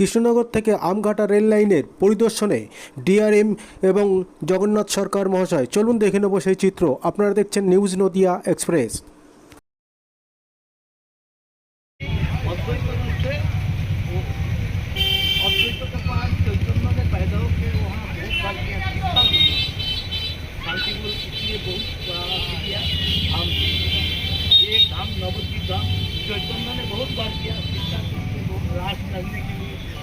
কৃষ্ণনগর থেকে আমঘাটা রেল লাইনের পরিদর্শনে ডিআরএম এবং জগন্নাথ সরকার মহাশয় চলুন দেখে নেব সেই চিত্র আপনারা দেখছেন নিউজ নদিয়া এক্সপ্রেস अद्वैत रूप से वो अद्वैत के पास चैतन्य ने पैदा होकर वहाँ बहुत बार किया शिक्षा भी दी। शांतिपुर इसलिए बहुत पुराना किया धाम ये धाम नवद्वीप धाम चैतन्य ने बहुत बार किया शिक्षा के लिए वो रास करने के लिए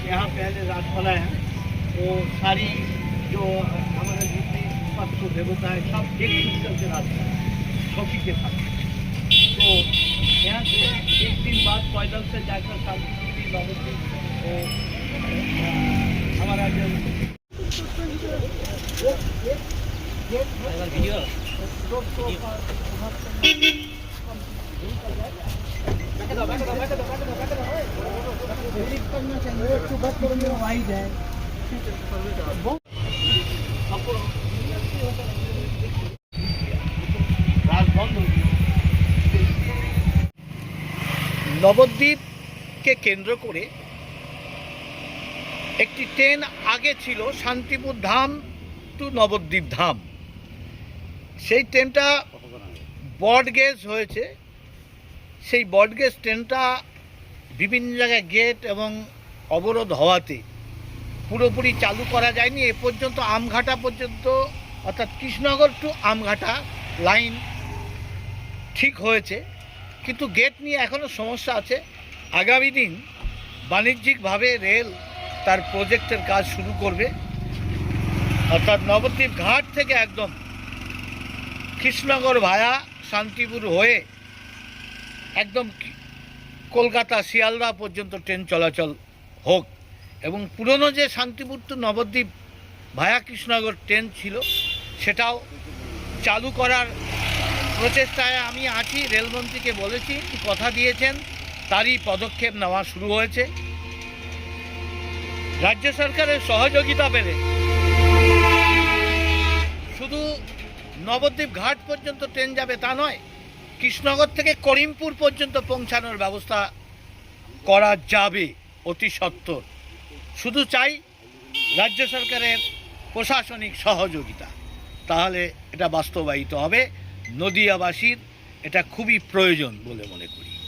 यहाँ पहले राजमला है, वो सारी जो हमारे जितने पशु देवता है, सब एक दिन चलते रास्ता है, छोटी के साथ। तो यहाँ से एक दिन बाद पैदल से जाकर शांति बाबू वो, हमारा जो নবদ্বীপকে কেন্দ্র করে একটি ট্রেন আগে ছিল শান্তিপুর ধাম টু নবদ্বীপ ধাম। সেই ট্রেনটা বটগেজ হয়েছে। সেই বটগেজ ট্রেনটা বিভিন্ন জায়গায় গেট এবং অবরোধ হওয়াতে পুরোপুরি চালু করা যায়নি। এ পর্যন্ত আমঘাটা পর্যন্ত, অর্থাৎ কৃষ্ণনগর টু আমঘাটা লাইন ঠিক হয়েছে। কিন্তু গেট নিয়ে এখনও সমস্যা আছে। আগামী দিন বাণিজ্যিকভাবে রেল তার প্রজেক্টের কাজ শুরু করবে। অর্থাৎ নবদ্বীপ ঘাট থেকে একদম কৃষ্ণনগর ভায়া শান্তিপুর হয়ে একদম কলকাতা শিয়ালদা পর্যন্ত ট্রেন চলাচল হোক এবং পুরনো যে Shantipur to Nabadwip via Krishnanagar train ছিল, সেটাও চালু করার প্রচেষ্টায় আমি আছি, রেলমন্ত্রীকে বলেছি, কথা দিয়েছেন, তারই পদক্ষেপ নেওয়া শুরু হয়েছে। রাজ্য সরকারের সহযোগিতা পেলে শুধু নবদ্বীপ ঘাট পর্যন্ত ট্রেন যাবে তা নয় কৃষ্ণনগর থেকে করিমপুর পর্যন্ত পৌঁছানোর ব্যবস্থা করা যাবে, অতি সত্তর। শুধু চাই রাজ্য সরকারের প্রশাসনিক সহযোগিতা। তাহলে এটা বাস্তবায়িত হবে। নদিয়াবাসীর এটা খুবই প্রয়োজন বলে মনে করি।